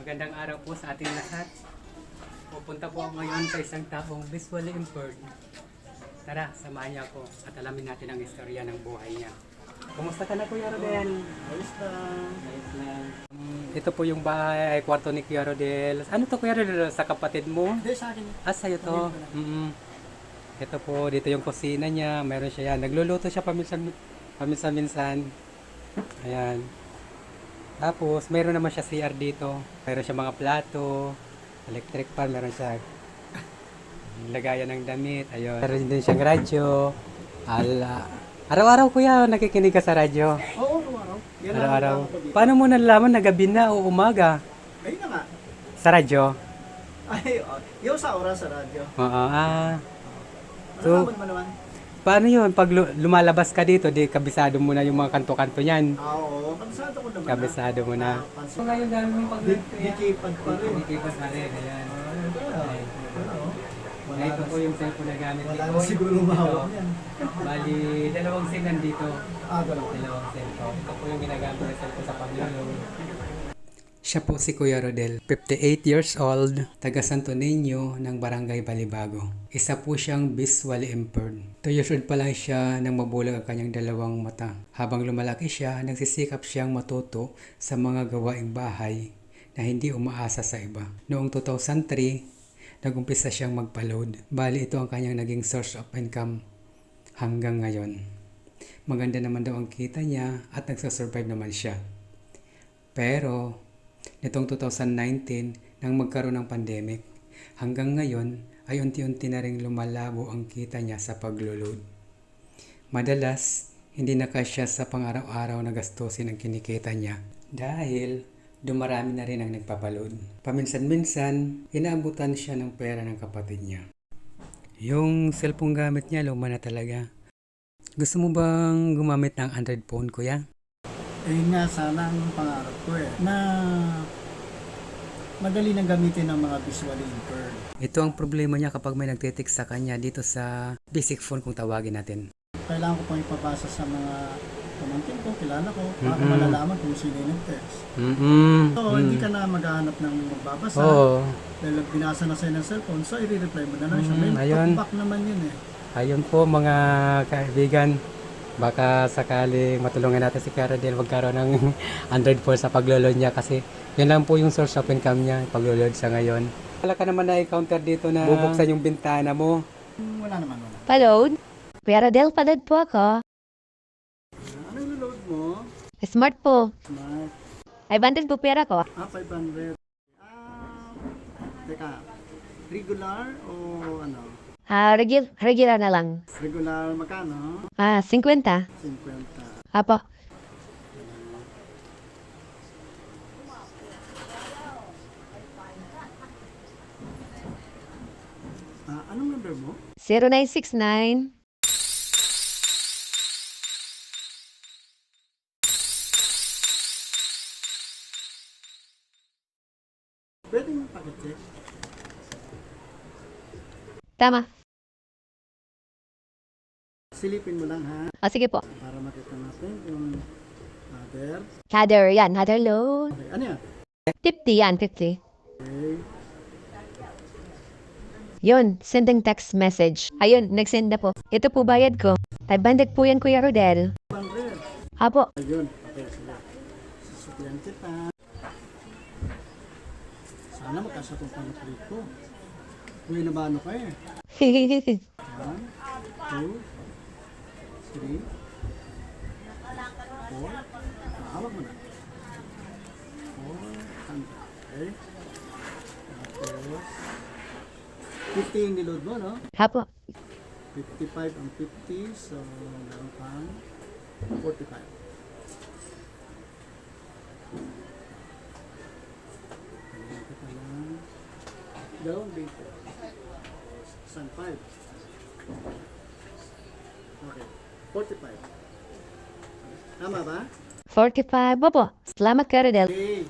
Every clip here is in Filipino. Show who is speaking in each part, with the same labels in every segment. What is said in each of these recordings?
Speaker 1: Magandang araw po sa ating lahat. Pupunta po ako ngayon sa isang taong visually impaired. Tara, samahan niyo ako at alamin natin ang istorya ng buhay niya. Kumusta ka na Kuya Rodel?
Speaker 2: Ayos lang.
Speaker 1: Ayos lang. Ito po yung bahay, ay kwarto ni Kuya Rodel. Ano to Kuya Rodel? Sa kapatid mo?
Speaker 2: Hindi sa akin.
Speaker 1: Ah, sa'yo to. mm Ito po, dito yung kusina niya. Meron siya yan. Nagluluto siya paminsan, paminsan-minsan. Ayan. Tapos, meron naman siya CR dito. Meron siya mga plato, electric fan, meron siya lagayan ng damit. Ayun. Meron din siyang radyo. Ala. Araw-araw kuya, nakikinig ka sa radyo.
Speaker 2: Oo,
Speaker 1: Araw-araw.
Speaker 2: dito.
Speaker 1: Paano mo nalaman na gabi na o umaga?
Speaker 2: Ayun na nga.
Speaker 1: Sa radyo?
Speaker 2: Ay, oh, yung sa oras sa radyo.
Speaker 1: Oo. Ah.
Speaker 2: Ano
Speaker 1: So-
Speaker 2: naman mo naman?
Speaker 1: Paano yun? Pag lu- lumalabas ka dito, di kabisado mo na yung mga kanto-kanto niyan.
Speaker 2: Ah, Oo, pansado ko naman.
Speaker 1: Kabisado mo na.
Speaker 2: Ah,
Speaker 1: So ngayon dami mong pag
Speaker 2: Di- Dikipad pa rin.
Speaker 1: Dikipas na rin. Ayan. Ay,
Speaker 2: Wala
Speaker 1: ito po yung cellphone na gamit
Speaker 2: Wala na siguro mahawak yan.
Speaker 1: Bali, dalawang SIM nandito.
Speaker 2: Ah, dalawa.
Speaker 1: Dalawang cellphone. Ito po yung ginagamit na cellphone sa paglulong. Siya po si Kuya Rodel, 58 years old, taga Santo Niño ng Barangay Balibago. Isa po siyang visually impaired. 2 years old pa lang siya nang mabulag ang kanyang dalawang mata. Habang lumalaki siya, nagsisikap siyang matuto sa mga gawaing bahay na hindi umaasa sa iba. Noong 2003, nagumpisa siyang magpa-load. Bali ito ang kanyang naging source of income hanggang ngayon. Maganda naman daw ang kita niya at nagsasurvive naman siya. Pero, nitong 2019, nang magkaroon ng pandemic, hanggang ngayon ay unti-unti na rin lumalabo ang kita niya sa paglulod. Madalas, hindi na kasya sa pang-araw-araw na gastusin ang kinikita niya dahil dumarami na rin ang nagpapaload. Paminsan-minsan, inaabutan siya ng pera ng kapatid niya. Yung cellphone gamit niya, luma na talaga. Gusto mo bang gumamit ng Android phone, kuya?
Speaker 2: Eh nga, sana ang pangarap ko eh. Na madali nang gamitin ng mga visually impaired.
Speaker 1: Ito ang problema niya kapag may nagtitext sa kanya dito sa basic phone kung tawagin natin.
Speaker 2: Kailangan ko pang ipabasa sa mga pamangkin ko, kilala ko, para
Speaker 1: Mm-mm.
Speaker 2: malalaman kung sino yung nag-text.
Speaker 1: Mm-mm.
Speaker 2: So, hindi ka na maghahanap ng magbabasa.
Speaker 1: Oo.
Speaker 2: Dahil binasa na sa'yo ng cellphone, so i-reply mo na lang siya. May
Speaker 1: Mm, ayun.
Speaker 2: naman yun eh.
Speaker 1: Ayun po mga kaibigan. Baka sakali matulungan natin si Caradel magkaroon ng Android phone sa pagloload niya kasi yun lang po yung source of income niya, pagloload sa ngayon. Wala ka naman na-encounter dito na bubuksan yung bintana mo.
Speaker 2: Wala naman, wala.
Speaker 3: Paload? Pera del palad po ako.
Speaker 2: Anong load mo?
Speaker 3: Smart po.
Speaker 2: Smart.
Speaker 3: Ay banded po pera ko.
Speaker 2: Ah, 500. Ah, teka. Regular o ano?
Speaker 3: Ah, regular, regular na lang.
Speaker 2: Regular magkano?
Speaker 3: Ah, 50.
Speaker 2: 50.
Speaker 3: Apo.
Speaker 2: Ah, anong number mo?
Speaker 3: 0969
Speaker 2: Pwede mo pakicheck.
Speaker 3: Tama.
Speaker 2: Silipin mo lang ha,
Speaker 3: O sige po.
Speaker 2: para makita natin yung other.
Speaker 3: Header yan. Header load.
Speaker 2: Okay, ano yan?
Speaker 3: 50 yan. 50.
Speaker 2: Okay.
Speaker 3: Yun. Sending text message. Ayun. Nag-send na po. Ito po bayad ko. Ay banded po yan Kuya Rodel.
Speaker 2: 100.
Speaker 3: Apo.
Speaker 2: Ayun. Okay, sige. Susuklian kita. Sana magkasa itong panaplit ko. Uy, nabano ka eh. One, two, three, four. Mahawak mo na. Four. Okay? Tapos, 50 yung niload mo, no?
Speaker 3: Apo.
Speaker 2: 55 ang 50, so meron kang 45. Ayan kita lang. Dalawang dito. San 5. Okay. 45. Tama ba?
Speaker 3: 45. Opo. Salamat Kuya Rodel.
Speaker 2: Okay.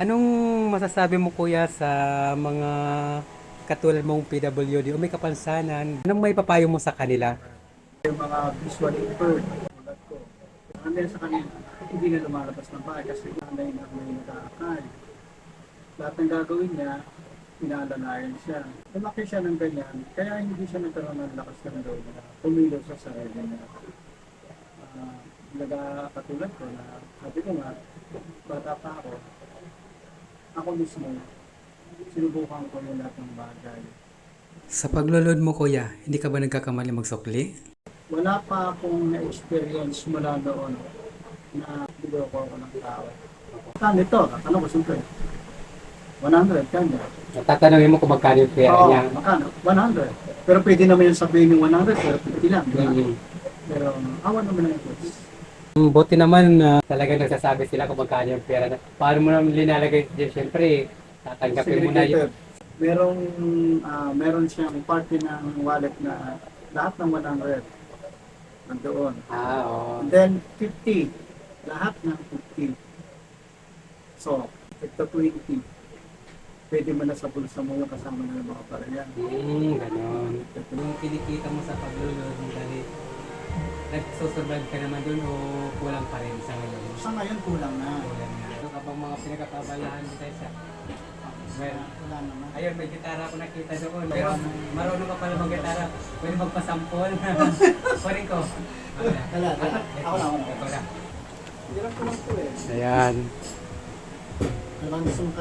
Speaker 1: Anong masasabi mo kuya sa mga katulad mong PWD o may kapansanan? Anong may papayo mo sa kanila?
Speaker 2: Yung mga visual impaired, tulad ko. Ano sa kanila, hindi na lumalabas ng bahay kasi nanay na may nag-aakay. lahat ng gagawin niya, inaalalayan siya. Lumaki siya ng ganyan, kaya hindi siya nagkaroon ng lakas ng loob na pumilos sa sarili niya. Ah, naga katulad ko na sabi ko nga, bata pa ako, ako mismo, sinubukan ko yung lahat ng bagay.
Speaker 1: Sa paglulod mo kuya, hindi ka ba nagkakamali magsukli?
Speaker 2: Wala pa akong na-experience mula noon na niloko ako ng tao. Kano ito? Ano ko siyempre? 100 kanya.
Speaker 1: Tatanungin mo kung magkano yung pera
Speaker 2: Oo,
Speaker 1: niya.
Speaker 2: makano? 100. Pero pwede naman yung sabihin yung 100, pero 50 lang. di ba?
Speaker 1: Mm.
Speaker 2: Pero awan naman ang Diyos.
Speaker 1: Mm, Buti naman na talaga nagsasabi sila kung magkano yung pera. Paano mo naman linalagay dyan? Siyempre, tatanggapin mo na.
Speaker 2: Segregated. Merong, ah, meron siyang party ng wallet na lahat ng 100 nandoon.
Speaker 1: Ah, oo.
Speaker 2: And then 50. Lahat ng 50. So, ito 20. Pwede mo na sa bulsa mo yung kasama na ng mga pariyan.
Speaker 1: Hmm, ganon. Yung kinikita mo sa paglulod, dali, nagsusurvive ka naman dun o kulang pa rin sa ngayon?
Speaker 2: Sa ngayon kulang na.
Speaker 1: Kulang na. Ano ka bang mga pinagkakabalahan mo tayo sa... Well,
Speaker 2: Wala naman.
Speaker 1: ayun, may gitara ako nakita doon. Pero marunong ka pala mag-gitara. Pwede magpasampol. Kunin ko.
Speaker 2: Wala, wala. Ako na, ako na.
Speaker 1: Ito na.
Speaker 2: Hirap ko lang po eh.
Speaker 1: Ayan.
Speaker 2: Ano ang gusto mong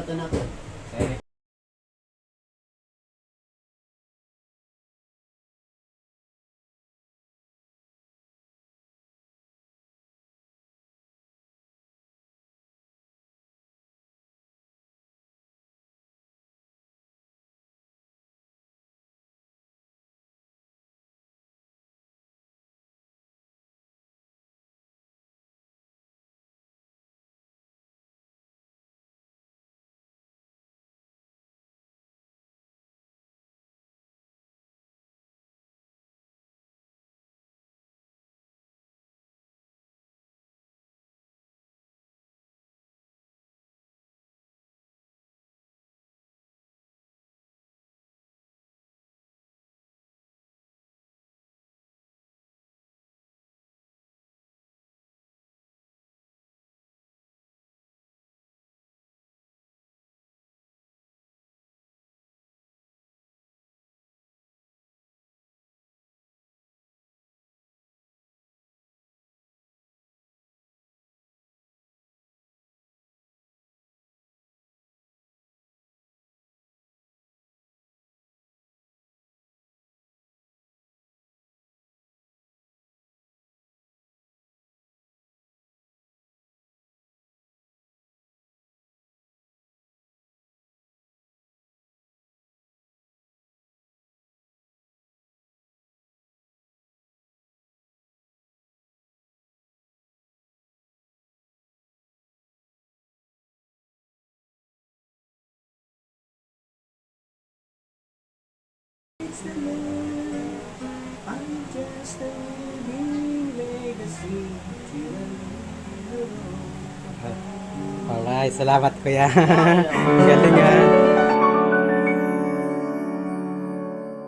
Speaker 2: kata natin?
Speaker 1: Eh,
Speaker 2: I'm just a living legacy
Speaker 1: Alright, salamat kuya. Galing ah.